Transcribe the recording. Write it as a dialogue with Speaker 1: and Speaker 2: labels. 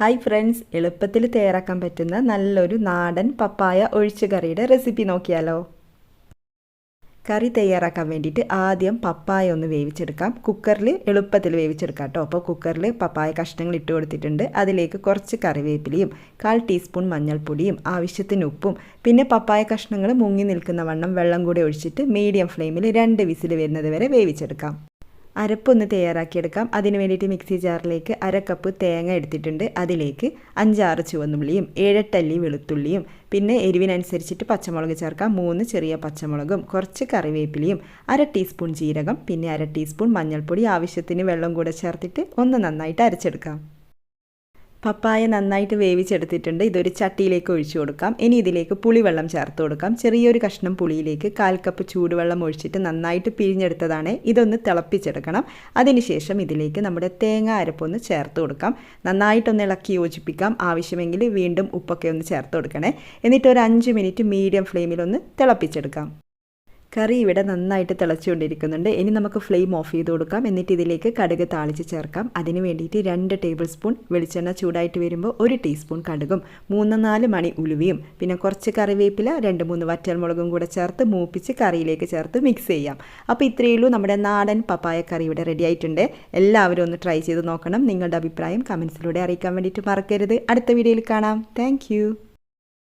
Speaker 1: Hi friends എളുപ്പത്തിൽ തയ്യാറാക്കാൻ പറ്റുന്ന നല്ലൊരു നാടൻ പപ്പായ ഒഴിച്ചു കറിയുടെ റെസിപ്പി നോക്കിയാലോ. കറി തയ്യാറാക്കാൻ വേണ്ടിയിട്ട് ആദ്യം പപ്പായ ഒന്ന് വേവിച്ചെടുക്കാം. കുക്കറിൽ എളുപ്പത്തിൽ വേവിച്ചെടുക്കാം കേട്ടോ. അപ്പോൾ കുക്കറിൽ പപ്പായ കഷ്ണങ്ങൾ ഇട്ട് കൊടുത്തിട്ടുണ്ട്. അതിലേക്ക് കുറച്ച് കറിവേപ്പിലയും കാൽ ടീസ്പൂൺ മഞ്ഞൾപ്പൊടിയും ആവശ്യത്തിന് ഉപ്പും പിന്നെ പപ്പായ കഷ്ണങ്ങൾ മുങ്ങി നിൽക്കുന്ന വണ്ണം വെള്ളം കൂടി ഒഴിച്ചിട്ട് മീഡിയം ഫ്ലെയിമിൽ രണ്ട് വിസിൽ വരുന്നത് വരെ വേവിച്ചെടുക്കാം. അരപ്പൊന്ന് തയ്യാറാക്കിയെടുക്കാം. അതിന് വേണ്ടിയിട്ട് മിക്സി ജാറിലേക്ക് അര കപ്പ് തേങ്ങ എടുത്തിട്ടുണ്ട്. അതിലേക്ക് അഞ്ചാറ് ചുവന്നുള്ളിയും ഏഴെട്ടല്ലി വെളുത്തുള്ളിയും പിന്നെ എരിവിനനുസരിച്ചിട്ട് പച്ചമുളക് ചേർക്കാം. മൂന്ന് ചെറിയ പച്ചമുളകും കുറച്ച് കറിവേപ്പിലയും അര ടീസ്പൂൺ ജീരകം പിന്നെ അര ടീസ്പൂൺ മഞ്ഞൾപ്പൊടി. ആവശ്യത്തിന് വെള്ളം കൂടെ ചേർത്തിട്ട് ഒന്ന് നന്നായിട്ട് അരച്ചെടുക്കാം. പപ്പായ നന്നായിട്ട് വേവിച്ചെടുത്തിട്ടുണ്ട്. ഇതൊരു ചട്ടിയിലേക്ക് ഒഴിച്ചു കൊടുക്കാം. ഇനി ഇതിലേക്ക് പുളിവെള്ളം ചേർത്ത് കൊടുക്കാം. ചെറിയൊരു കഷ്ണം പുളിയിലേക്ക് കാൽ കപ്പ് ചൂടുവെള്ളം ഒഴിച്ചിട്ട് നന്നായിട്ട് പിഴിഞ്ഞെടുത്തതാണ്. ഇതൊന്ന് തിളപ്പിച്ചെടുക്കണം. അതിനുശേഷം ഇതിലേക്ക് നമ്മുടെ തേങ്ങ അരപ്പൊന്ന് ചേർത്ത് കൊടുക്കാം. നന്നായിട്ടൊന്ന് ഇളക്കി യോജിപ്പിക്കാം. ആവശ്യമെങ്കിൽ വീണ്ടും ഉപ്പൊക്കെ ഒന്ന് ചേർത്ത് കൊടുക്കണേ. എന്നിട്ട് ഒരു അഞ്ച് മിനിറ്റ് മീഡിയം ഫ്ലെയിമിലൊന്ന് തിളപ്പിച്ചെടുക്കാം. കറി ഇവിടെ നന്നായിട്ട് തിളച്ചുകൊണ്ടിരിക്കുന്നുണ്ട്. ഇനി നമുക്ക് ഫ്ലെയിം ഓഫ് ചെയ്ത് കൊടുക്കാം. എന്നിട്ട് ഇതിലേക്ക് കടുക് താളിച്ച് ചേർക്കാം. അതിന് വേണ്ടിയിട്ട് രണ്ട് ടേബിൾ സ്പൂൺ വെളിച്ചെണ്ണ ചൂടായിട്ട് വരുമ്പോൾ ഒരു ടീസ്പൂൺ കടുകും മൂന്ന് നാല് മണി ഉലുവയും പിന്നെ കുറച്ച് കറിവേപ്പില രണ്ട് മൂന്ന് വറ്റൽമുളകും കൂടെ ചേർത്ത് മൂപ്പിച്ച് കറിയിലേക്ക് ചേർത്ത് മിക്സ് ചെയ്യാം. അപ്പോൾ ഇത്രയേ ഉള്ളൂ. നമ്മുടെ നാടൻ പപ്പായ കറി ഇവിടെ റെഡി ആയിട്ടുണ്ട്. എല്ലാവരും ഒന്ന് ട്രൈ ചെയ്ത് നോക്കണം. നിങ്ങളുടെ അഭിപ്രായം കമൻസിലൂടെ അറിയിക്കാൻ വേണ്ടിയിട്ട് മറക്കരുത്. അടുത്ത വീഡിയോയിൽ കാണാം. താങ്ക്